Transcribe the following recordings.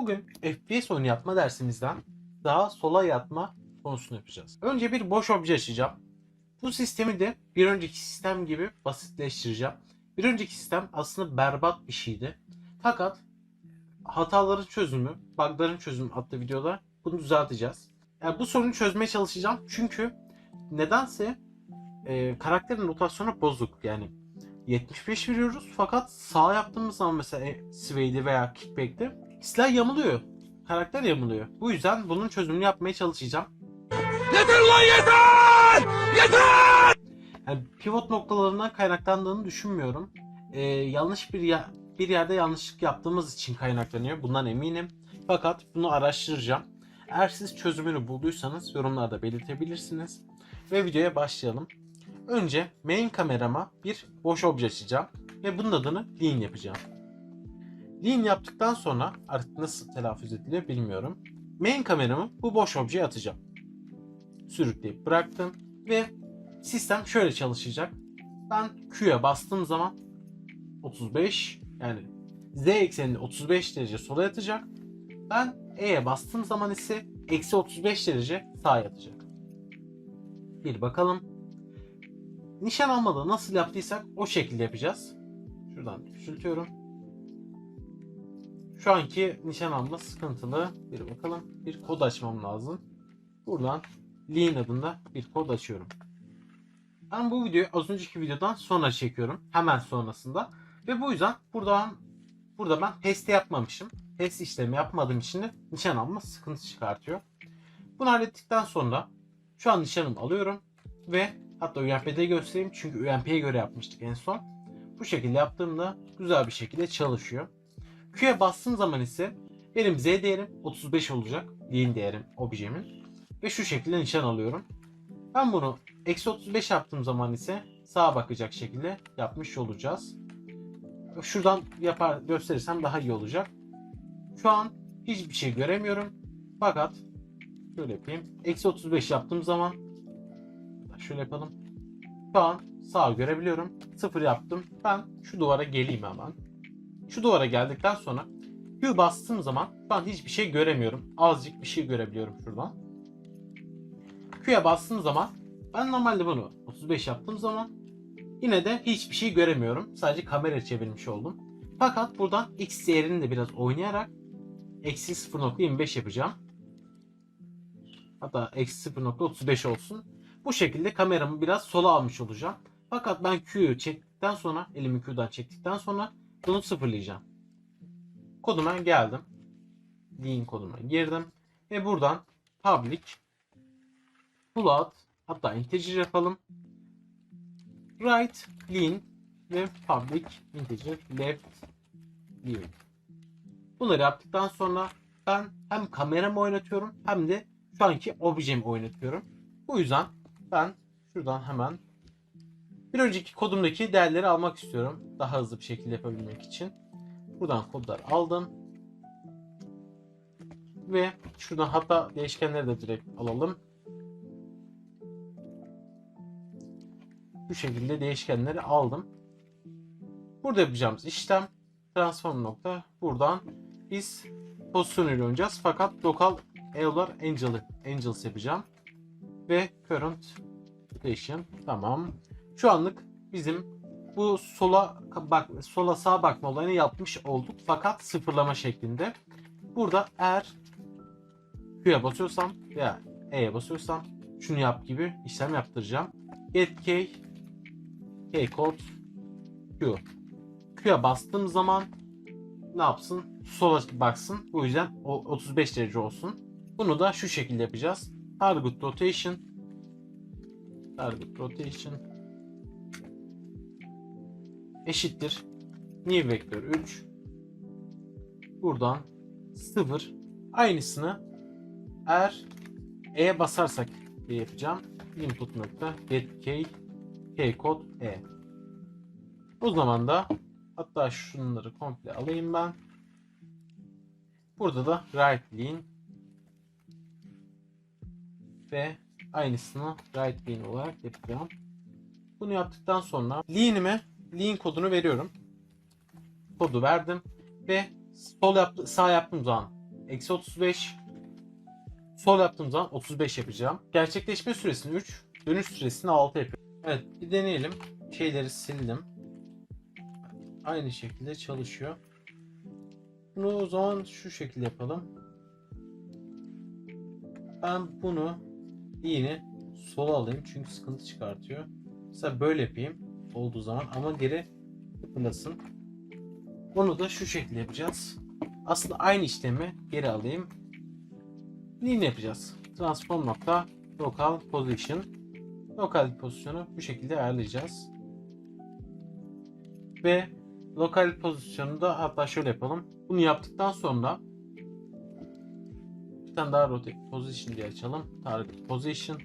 Bugün FPS oyunu yapma dersimizden daha sola yatma konusunu yapacağız. Önce bir boş obje açacağım. Bu sistemi de bir önceki sistem gibi basitleştireceğim. Bir önceki sistem aslında berbat bir şeydi. Fakat hataların çözümü, bug'ların çözümü adlı videoda bunu düzelteceğiz. Yani bu sorunu çözmeye çalışacağım. Çünkü nedense e, karakterin rotasyonu bozuk. Yani 75 veriyoruz fakat sağ yaptığımız zaman mesela e, Sway'de veya Kickback'te silah yamuluyor. Karakter yamuluyor. Bu yüzden bunun çözümünü yapmaya çalışacağım. Yeter lan yeter! Yeter! Yani pivot noktalarından kaynaklandığını düşünmüyorum. Ee, yanlış bir ya- bir yerde yanlışlık yaptığımız için kaynaklanıyor. Bundan eminim. Fakat bunu araştıracağım. Eğer siz çözümünü bulduysanız yorumlarda belirtebilirsiniz. Ve videoya başlayalım. Önce main kamerama bir boş obje açacağım. Ve bunun adını lean yapacağım. Lean yaptıktan sonra artık nasıl telaffuz ediliyor bilmiyorum. Main kameramı bu boş objeye atacağım. Sürükleyip bıraktım. Ve sistem şöyle çalışacak. Ben Q'ya bastığım zaman 35 yani Z ekseninde 35 derece sola yatacak. Ben E'ye bastığım zaman ise eksi 35 derece sağa yatacak. Bir bakalım. Nişan almada nasıl yaptıysak o şekilde yapacağız. Şuradan küçültüyorum. Şu anki nişan alma sıkıntılı. Bir bakalım. Bir kod açmam lazım. Buradan Lean adında bir kod açıyorum. Ben bu videoyu az önceki videodan sonra çekiyorum. Hemen sonrasında. Ve bu yüzden buradan burada ben test yapmamışım. Test işlemi yapmadığım için de nişan alma sıkıntı çıkartıyor. Bunu hallettikten sonra şu an nişanımı alıyorum ve hatta UMP'de göstereyim çünkü UMP'ye göre yapmıştık en son. Bu şekilde yaptığımda güzel bir şekilde çalışıyor. Q'ya bastığım zaman ise benim Z değerim 35 olacak. Lean değerim objemin. Ve şu şekilde nişan alıyorum. Ben bunu eksi 35 yaptığım zaman ise sağa bakacak şekilde yapmış olacağız. Şuradan yapar gösterirsem daha iyi olacak. Şu an hiçbir şey göremiyorum. Fakat şöyle yapayım. Eksi 35 yaptığım zaman şöyle yapalım. Şu an sağ görebiliyorum. Sıfır yaptım. Ben şu duvara geleyim hemen. Şu duvara geldikten sonra Q bastığım zaman an hiçbir şey göremiyorum. Azıcık bir şey görebiliyorum şuradan. Q'ya bastığım zaman ben normalde bunu 35 yaptığım zaman yine de hiçbir şey göremiyorum. Sadece kamera çevirmiş oldum. Fakat buradan X değerini de biraz oynayarak eksi 0.25 yapacağım. Hatta eksi 0.35 olsun. Bu şekilde kameramı biraz sola almış olacağım. Fakat ben Q'yu çektikten sonra elimi Q'dan çektikten sonra bunu sıfırlayacağım. Koduma geldim. Lean koduma girdim. Ve buradan public float hatta integer yapalım. Right lean ve public integer left lean. Bunları yaptıktan sonra ben hem kameramı oynatıyorum hem de şu anki objemi oynatıyorum. Bu yüzden ben şuradan hemen bir önceki kodumdaki değerleri almak istiyorum. Daha hızlı bir şekilde yapabilmek için. Buradan kodları aldım. Ve şuradan hatta değişkenleri de direkt alalım. Bu şekilde değişkenleri aldım. Burada yapacağımız işlem transform nokta. Buradan biz pozisyonuyla oynayacağız. Fakat lokal Euler Angel'ı Angels yapacağım. Ve current rotation. Tamam. Şu anlık bizim bu sola bak sola sağa bakma olayını yapmış olduk. Fakat sıfırlama şeklinde. Burada eğer Q'ya basıyorsam veya E'ye basıyorsam şunu yap gibi işlem yaptıracağım. Get key K code Q. Q'ya bastığım zaman ne yapsın? Sola baksın. Bu yüzden o 35 derece olsun. Bunu da şu şekilde yapacağız. Target rotation target rotation eşittir new vektör 3 buradan 0 aynısını eğer E'ye basarsak diye yapacağım. Input nokta get key K kod E. O zaman da hatta şunları komple alayım ben. Burada da right lean ve aynısını right lean olarak yapacağım. Bunu yaptıktan sonra lean'ime lean kodunu veriyorum. Kodu verdim ve sol yaptı, sağ yaptığım zaman eksi 35. Sol yaptığım zaman 35 yapacağım. Gerçekleşme süresini 3, dönüş süresini 6 yapıyorum. Evet bir deneyelim. Şeyleri sildim. Aynı şekilde çalışıyor. Bunu o zaman şu şekilde yapalım. Ben bunu yine sola alayım çünkü sıkıntı çıkartıyor. Mesela böyle yapayım olduğu zaman ama geri tıklasın. Onu da şu şekilde yapacağız. Aslında aynı işlemi geri alayım. Line yapacağız. Transform nokta local position. Lokal pozisyonu bu şekilde ayarlayacağız. Ve lokal pozisyonu da hatta şöyle yapalım. Bunu yaptıktan sonra bir tane daha rotate position diye açalım. Target position.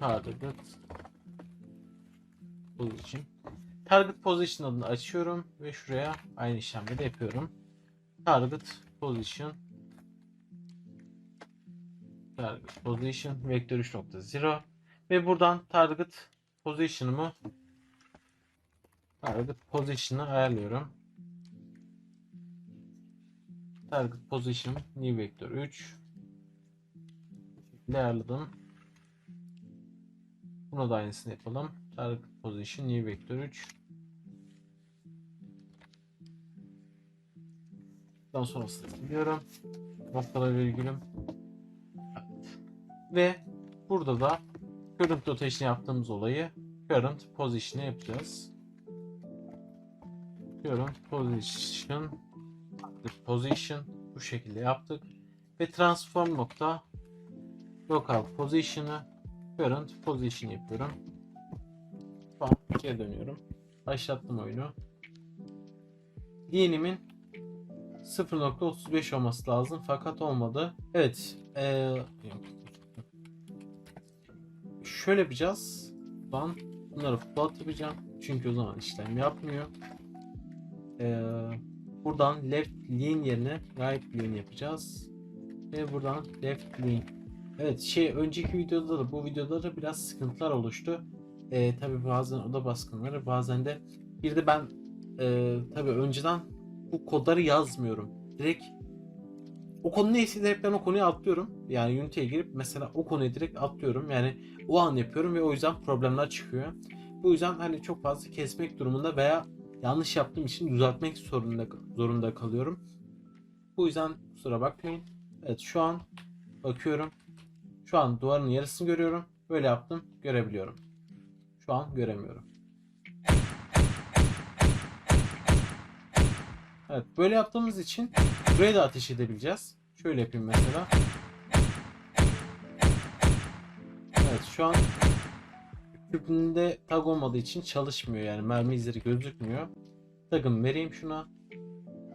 Target position. Target position adını açıyorum ve şuraya aynı işlemleri yapıyorum. Target position target position vektör 3.0 ve buradan target position'ımı target position'ı ayarlıyorum. Target position new vektör 3 ayarladım. Buna da aynısını yapalım. Target position new vektör 3 Daha sonrasını biliyorum. Noktalar virgülüm. Evet. Ve burada da current rotation yaptığımız olayı current position'e yapacağız. Current position position bu şekilde yaptık. Ve transform nokta local position'ı current position yapıyorum. Tamam, geri dönüyorum. Başlattım oyunu. Diğenimin 0.35 olması lazım fakat olmadı. Evet. Ee, şöyle yapacağız. Ben bunları float yapacağım. Çünkü o zaman işlem yapmıyor. Ee, buradan left lean yerine right lean yapacağız. Ve buradan left lean. Evet şey önceki videoda da bu videoda da biraz sıkıntılar oluştu. Ee, tabi bazen oda baskınları bazen de bir de ben e, tabi önceden bu kodları yazmıyorum. Direkt o konu neyse direkt ben o konuya atlıyorum. Yani Unity'ye girip mesela o konuya direkt atlıyorum. Yani o an yapıyorum ve o yüzden problemler çıkıyor. Bu yüzden hani çok fazla kesmek durumunda veya yanlış yaptığım için düzeltmek zorunda, zorunda kalıyorum. Bu yüzden kusura bakmayın. Evet şu an bakıyorum. Şu an duvarın yarısını görüyorum. Böyle yaptım görebiliyorum. Şu an göremiyorum. Evet böyle yaptığımız için buraya da ateş edebileceğiz. Şöyle yapayım mesela. Evet şu an küpünde tag olmadığı için çalışmıyor yani mermi izleri gözükmüyor. Tagım vereyim şuna.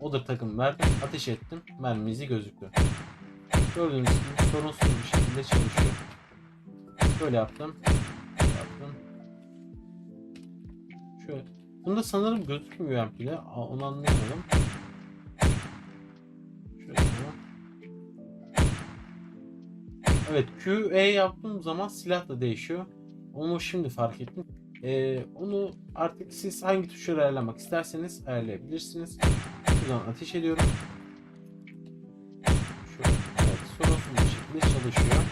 Odur takım verdim. Ateş ettim. Mermi izi gözüktü. Gördüğünüz gibi sorunsuz bir şekilde çalışıyor. Böyle yaptım. Yaptım. Şöyle. Bunda sanırım gözükmüyor. Aa, Onu anlayamadım. Evet QE yaptığım zaman silah da değişiyor. Onu şimdi fark ettim. Ee, onu artık siz hangi tuşları ayarlamak isterseniz ayarlayabilirsiniz. Buradan ateş ediyorum. Şekilde çalışıyor.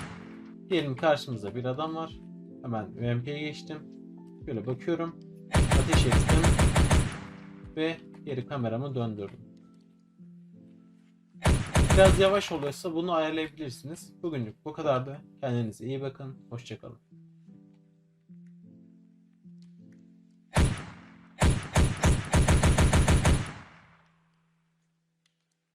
Diyelim karşımızda bir adam var. Hemen UMP'ye geçtim. Böyle bakıyorum. Ateş ettim. Ve geri kameramı döndürdüm. Biraz yavaş oluyorsa bunu ayarlayabilirsiniz. Bugünlük bu kadardı. Kendinize iyi bakın. Hoşçakalın.